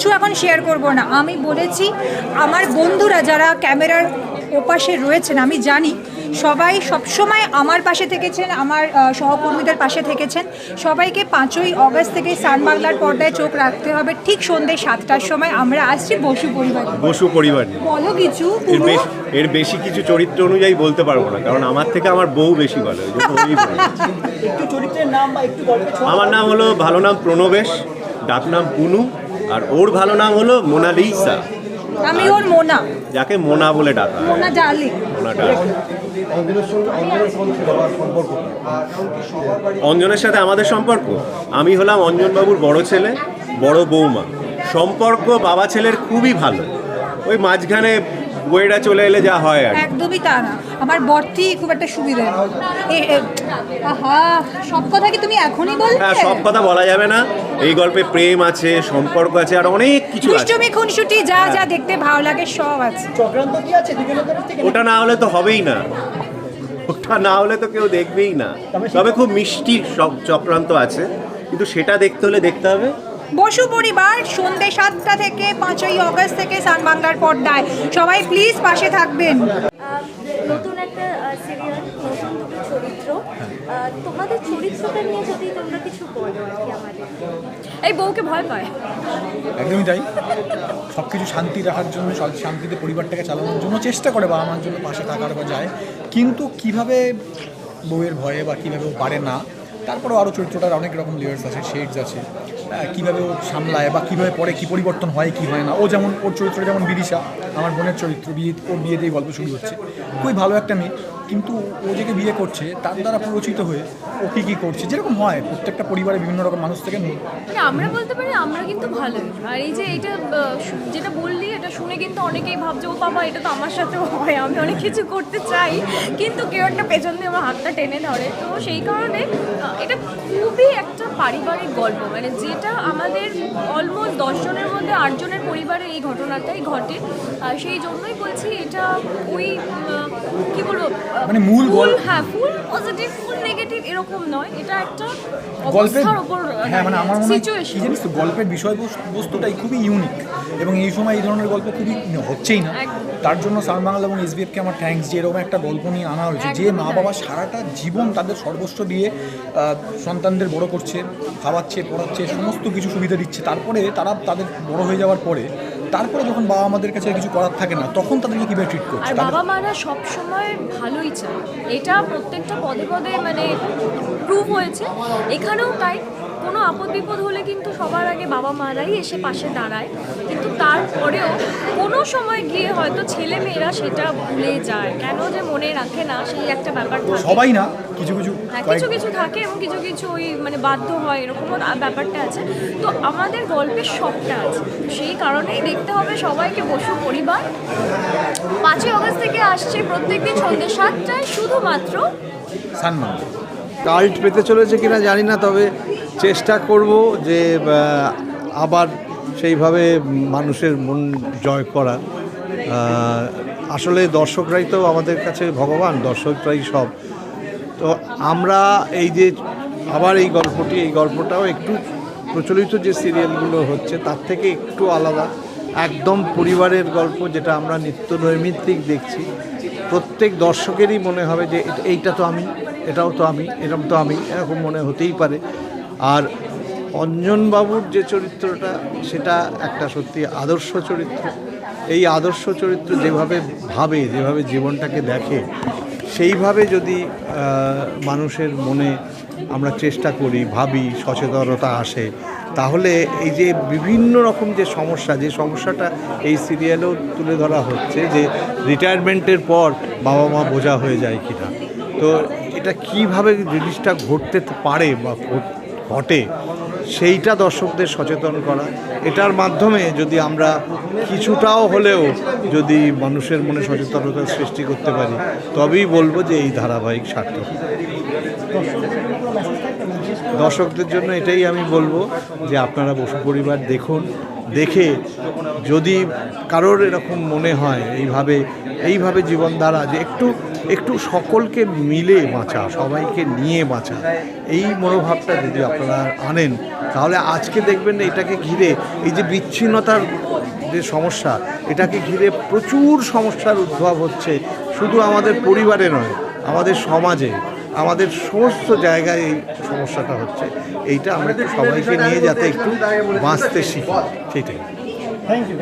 কিচ্ছু এখন শেয়ার করব না। আমি বলেছি আমার বন্ধুরা যারা ক্যামেরার ওপাশে রয়েছেন আমি জানি সবাই সবসময় আমার পাশে থেকেছেন আমার সহকর্মীদের পাশে থেকেছেন। সবাইকে পাঁচই অগস্ট থেকে সান বাংলার পর্দায় চোখ রাখতে হবে। ঠিক সন্ধ্যে সাতটার সময় আমরা আসছি বসু পরিবার বসু পরিবার। বলো কিছু এর এর বেশি কিছু চরিত্র অনুযায়ী বলতে পারব না কারণ আমার থেকে আমার বউ বেশি ছোঁয়া আমার নাম হলো ভালো নাম প্রণবেশ ডাক নাম পুনু আর ওর ভালো নাম হলো মোনালিসা আমি ওর মোনা। যাকে মোনা বলে ডাকা। মোনা ডালি। মোনা ডাক অঞ্জনের সাথে আমাদের সম্পর্ক? আমি হলাম অঞ্জনবাবুর বড় ছেলে বড় বৌমা। সম্পর্ক বাবা ছেলের খুবই ভালো। ওই মাঝখানে বইটা চলে এলে যা হয় আর একদমই তা না। আমার বর্তি খুব একটা সুবিধা এ- আহা সব কথা কি তুমি এখনই বলবে হ্যাঁ সব কথা বলা যাবে না। এই গল্পে প্রেম আছে সম্পর্ক আছে আর অনেক কিছু আছে। দুষ্টুমি খুনসুটি যা যা দেখতে ভালো লাগে সব আছে। চক্রান্ত কি আছে? ওটা না হলে তো হবেই না। ওটা না হলে তো কেউ দেখবেই না। তবে খুব মিষ্টি সব চক্রান্ত আছে। কিন্তু সেটা দেখতে হলে দেখতে হবে। বসু পরিবার সন্ধ্যে সাতটা থেকে পাঁচই অগস্ট থেকে সান বাংলার পর্দায়। সবাই প্লিজ পাশে থাকবেন। নতুন একটা সিরিয়াল নতুন দুটো চরিত্র। তোমাদের চরিত্রটা নিয়ে যদি তোমরা কিছু বলো আর কি আমাদের। এই বউকে ভয় পায়। একদমই তাই। সব কিছু শান্তি রাখার জন্য সব শান্তিতে পরিবারটাকে চালানোর জন্য চেষ্টা করে বাবা মার জন্য পাশে থাকার বা যায়। কিন্তু কীভাবে বউয়ের ভয়ে বা কীভাবে ও পারে না তারপরেও আরও চরিত্রটার অনেক রকম লেয়ার্স আছে শেডস আছে। কীভাবে কীভাবে ও সামলায় বা কীভাবে পরে কী পরিবর্তন হয়, কি হয় না। ও যেমন, ওর চরিত্র যেমন বিদিশা, আমার বোনের চরিত্র, বিয়ে, ওর দিয়ে গল্প শুরু হচ্ছে। খুবই ভালো একটা মেয়ে। কিন্তু ও যেকে বিয়ে করছে, তার দ্বারা প্ররোচিত হয়ে ও কী কী করছে, যেরকম হয় প্রত্যেকটা পরিবারে বিভিন্ন রকম মানুষ থেকে মানে আমরা বলতে পারি আমরা কিন্তু ভালোই। আর এই যে এটা যেটা বললি, এটা শুনে কিন্তু অনেকেই ভাবছে, ও বাবা, এটা তো আমার সাথেও হয় আমি অনেক কিছু করতে চাই। কিন্তু কেউ একটা পেছন দিয়ে আমার হাতটা টেনে ধরে। তো সেই কারণে এটা খুবই একটা পারিবারিক গল্প। মানে যেটা আমাদের অলমোস্ট দশজনের মধ্যে আটজনের পরিবারে এই ঘটনাটাই ঘটে। আর সেই জন্যই বলছি, এটা ওই কি বলব মানে মূল ফুল হ্যাঁ ফুল পজিটিভ ফুল নেগেটিভ এরকম নয়। এটা একটা গল্পের উপর হ্যাঁ মানে আমার মনে হয় জানিস তো গল্পের বিষয়বস্তুটাই খুবই ইউনিক এবং এই সময় এই ধরনের গল্প খুবই হচ্ছেই না। তার জন্য সান বাংলা এবং এসবিএফকে আমার থ্যাঙ্কস যে এরকম একটা গল্প নিয়ে আনা হয়েছে যে মা বাবা সারাটা জীবন তাদের সর্বস্ব দিয়ে সন্তানদের বড় করছে খাওয়াচ্ছে পড়াচ্ছে সমস্ত কিছু সুবিধা দিচ্ছে। তারপরে তারা তাদের বড় হয়ে যাওয়ার পরে তারপরে যখন বাবা আমাদের কাছে কিছু করার থাকে না তখন তাদেরকে কীভাবে ট্রিট করছে? আর বাবা মারা সবসময় ভালোই চায়। এটা প্রত্যেকটা পদে পদে মানে প্রুভ হয়েছে। এখানেও তাই। কোনো আপদ বিপদ হলে কিন্তু সবার আগে বাবা মারাই এসে পাশে দাঁড়ায়। কিন্তু তারপরেও কোনো সময় গিয়ে হয়তো ছেলে মেয়েরা সেটা ভুলে যায়। কেন যে মনে রাখে না সেই একটা ব্যাপার থাকে। সবাই না কিছু কিছু হ্যাঁ কিছু কিছু থাকে এবং কিছু কিছু ওই মানে বাধ্য হয় এরকমও ব্যাপারটা আছে। তো আমাদের গল্পের সবটা আছে। সেই কারণেই দেখতে হবে সবাইকে বসু পরিবার। পাঁচই অগস্ট থেকে আসছে প্রত্যেকদিন সন্ধ্যে সাতটায় শুধুমাত্র সান কাল্ট পেতে চলেছে কিনা জানি না তবে চেষ্টা করব যে আবার সেইভাবে মানুষের মন জয় করা আসলে দর্শকরাই তো আমাদের কাছে ভগবান, দর্শকরাই সব। তো আমরা এই যে, আবার এই গল্পটি, এই গল্পটাও একটু প্রচলিত যে সিরিয়ালগুলো হচ্ছে, তার থেকে একটু আলাদা। একদম পরিবারের গল্প, যেটা আমরা নিত্য নৈমিত্তিক দেখছি। প্রত্যেক দর্শকেরই মনে হবে যে, এইটা তো আমি, এটাও তো আমি এরকম তো আমি, এরকম মনে হতেই পারে। আর অঞ্জনবাবুর যে চরিত্রটা, সেটা একটা সত্যি আদর্শ চরিত্র। এই আদর্শ চরিত্র যেভাবে ভাবে, যেভাবে জীবনটাকে দেখে, সেইভাবে যদি মানুষের মনে আমরা চেষ্টা করি, ভাবি, সচেতনতা আসে, তাহলে এই যে বিভিন্ন রকম যে সমস্যা, যে সমস্যাটা এই সিরিয়ালেও তুলে ধরা হচ্ছে যে রিটায়ারমেন্টের পর বাবা মা বোঝা হয়ে যায় কিনা। তো এটা কীভাবে জিনিসটা ঘটতে পারে বা ঘটে, সেইটা দর্শকদের সচেতন করা। এটার মাধ্যমে যদি আমরা কিছুটাও হলেও যদি মানুষের মনে সচেতনতা সৃষ্টি করতে পারি, তবেই বলব যে এই ধারাবাহিক সার্থক দর্শকদের জন্য এটাই আমি বলব যে আপনারা বসু পরিবার দেখুন, দেখে যদি কারোর এরকম মনে হয়, এইভাবে এইভাবে জীবনধারা যে একটু একটু সকলকে মিলে বাঁচা, সবাইকে নিয়ে বাঁচা, এই মনোভাবটা যদি আপনারা আনেন, তাহলে আজকে দেখবেন এটাকে ঘিরে এই যে বিচ্ছিন্নতার যে সমস্যা, এটাকে ঘিরে প্রচুর সমস্যার উদ্ভব হচ্ছে, শুধু আমাদের পরিবারে নয়, আমাদের সমাজে, আমাদের সমস্ত জায়গায় এই সমস্যাটা হচ্ছে। এইটা আমরা একটু সবাইকে নিয়ে যাতে একটু বাঁচতে শিখি। সেটাই। Thank you